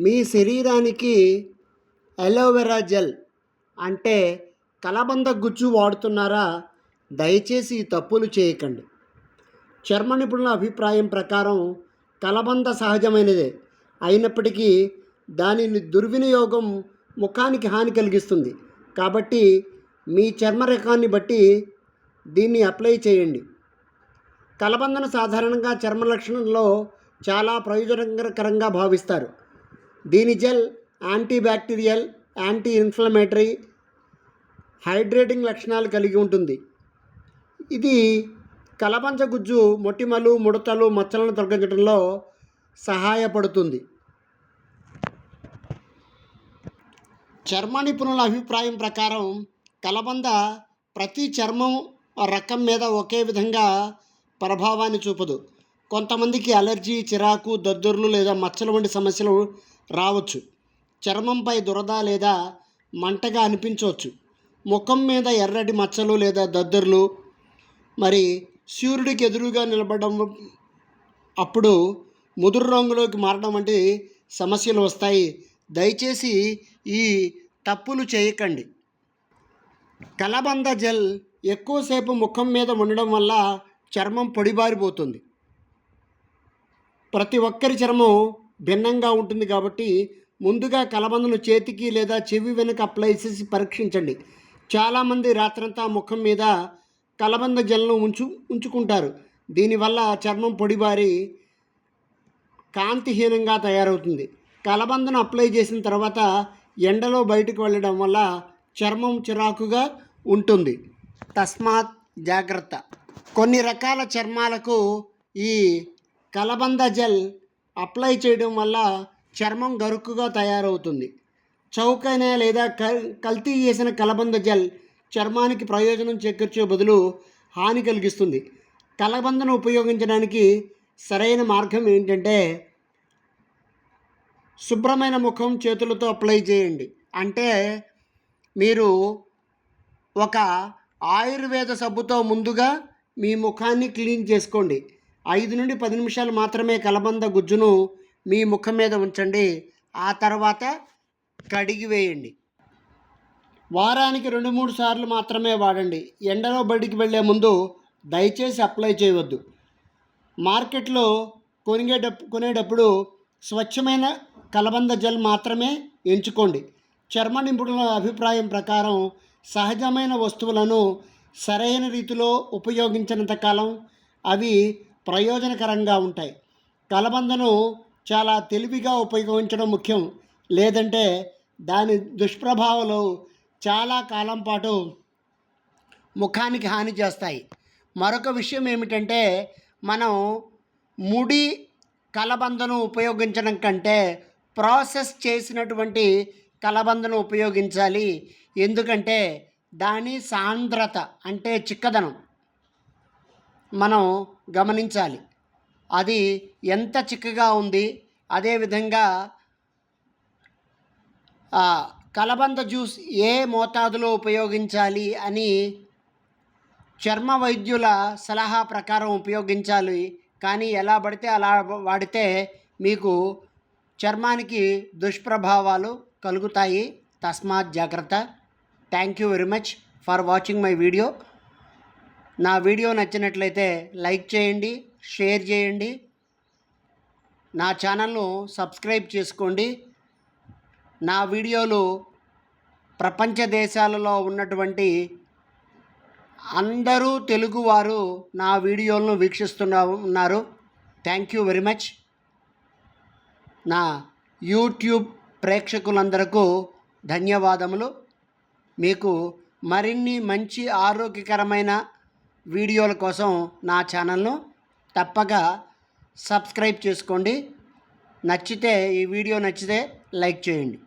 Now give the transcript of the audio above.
మీ శరీరానికి aloe vera gel అంటే కలబంద గుజ్జు వాడుతున్నారా? దయచేసి ఈ తప్పులు చేయకండి. చర్మ నిపుణుల అభిప్రాయం ప్రకారం కలబంద సహజమైనదే. అయినప్పటికీ దానిని దుర్వినియోగం ముఖానికి హాని కలిగిస్తుంది. కాబట్టి మీ చర్మ రకాన్ని బట్టి దీన్ని అప్లై చేయండి. కలబందను సాధారణంగా చర్మ లక్షణంలో చాలా ప్రయోజనకరంగా భావిస్తారు. దీని gel antibacterial anti inflammatory hydrating లక్షణాలు కలిగి ఉంటుంది. ఇది కలబంచ గుజ్జు మొటిమలు ముడతలు మచ్చలను తొలగించడంలో సహాయపడుతుంది. చర్మ నిపుణుల అభిప్రాయం ప్రకారం కలబంద ప్రతి చర్మం రకం మీద ఒకే విధంగా ప్రభావాన్ని చూపదు. కొంతమందికి అలర్జీ చిరాకు దద్దుర్లు లేదా మచ్చలు వంటి సమస్యలు రావచ్చు. చర్మంపై దురద లేదా మంటగా అనిపించవచ్చు. ముఖం మీద ఎర్రటి మచ్చలు లేదా దద్దుర్లు. మరి సూర్యుడికి ఎదురుగా నిలబడడం అప్పుడు ముదురు రంగులోకి మారడం వంటి సమస్యలు వస్తాయి. దయచేసి ఈ తప్పులు చేయకండి. కలబంద జెల్ ఎక్కువసేపు ముఖం మీద ఉండడం వల్ల చర్మం పొడిబారిపోతుంది. ప్రతి ఒక్కరి చర్మం భిన్నంగా ఉంటుంది కాబట్టి ముందుగా కలబందను చేతికి లేదా చెవి వెనుక అప్లై చేసి పరీక్షించండి. చాలామంది రాత్రంతా ముఖం మీద కలబంద జెల్ను ఉంచు ఉంచుకుంటారు. దీనివల్ల చర్మం పొడిబారి కాంతిహీనంగా తయారవుతుంది. కలబందను అప్లై చేసిన తర్వాత ఎండలో బయటకు వెళ్ళడం వల్ల చర్మం చిరాకుగా ఉంటుంది. తస్మాత్ జాగ్రత్త. కొన్ని రకాల చర్మాలకు ఈ కలబంద జెల్ అప్లై చేయడం వల్ల చర్మం గరుకుగా తయారవుతుంది. చౌకైన లేదా కల్తీ చేసిన కలబంద జెల్ చర్మానికి ప్రయోజనం చేకూర్చే బదులు హాని కలిగిస్తుంది. కలబందను ఉపయోగించడానికి సరైన మార్గం ఏంటంటే శుభ్రమైన ముఖం చేతులతో అప్లై చేయండి. అంటే మీరు ఒక ఆయుర్వేద సబ్బుతో ముందుగా మీ ముఖాన్ని క్లీన్ చేసుకోండి. ఐదు నుండి పది నిమిషాలు మాత్రమే కలబంద గుజ్జును మీ ముఖం మీద ఉంచండి. ఆ తర్వాత కడిగి వేయండి. వారానికి రెండు మూడు సార్లు మాత్రమే వాడండి. ఎండలో బడికి వెళ్ళే ముందు దయచేసి అప్లై చేయవద్దు. మార్కెట్లో కొనిగేటప్పు కొనేటప్పుడు స్వచ్ఛమైన కలబంద జెల్ మాత్రమే ఎంచుకోండి. చర్మ నిపుణుల అభిప్రాయం ప్రకారం సహజమైన వస్తువులను సరైన రీతిలో ఉపయోగించినంత కాలం అవి ప్రయోజనకరంగా ఉంటాయి. కలబందను చాలా తెలివిగా ఉపయోగించడం ముఖ్యం. లేదంటే దాని దుష్ప్రభావాలు చాలా కాలం పాటు ముఖానికి హాని చేస్తాయి. మరొక విషయం ఏమిటంటే మనం ముడి కలబందను ఉపయోగించడం కంటే ప్రాసెస్ చేసినటువంటి కలబందను ఉపయోగించాలి. ఎందుకంటే దాని సాంద్రత అంటే చిక్కదనం. మనం గమనించాలి. అది ఎంత చిక్కగా ఉంది అదేవిధంగా కలబంద జ్యూస్ ఏ మోతాదులో ఉపయోగించాలి అని చర్మ వైద్యుల సలహా ప్రకారం ఉపయోగించాలి. కానీ ఎలా పడితే అలా వాడితే మీకు చర్మానికి దుష్ప్రభావాలు కలుగుతాయి. తస్మాత్ జాగ్రత్త. Thank you very much for watching my video నా వీడియో నచ్చినట్లయితే లైక్ చేయండి షేర్ చేయండి. నా ఛానల్ను సబ్స్క్రైబ్ చేసుకోండి. నా వీడియోలు ప్రపంచ దేశాలలో ఉన్నటువంటి అందరూ తెలుగువారు నా వీడియోలను వీక్షిస్తున్నా ఉన్నారు. థ్యాంక్ యూ వెరీ మచ్ నా యూట్యూబ్ ప్రేక్షకులందరకు ధన్యవాదములు. మీకు మరిన్ని మంచి ఆరోగ్యకరమైన వీడియోల కోసం నా ఛానల్ను తప్పక సబ్స్క్రైబ్ చేసుకోండి. నచ్చితే ఈ వీడియో నచ్చితే లైక్ చేయండి.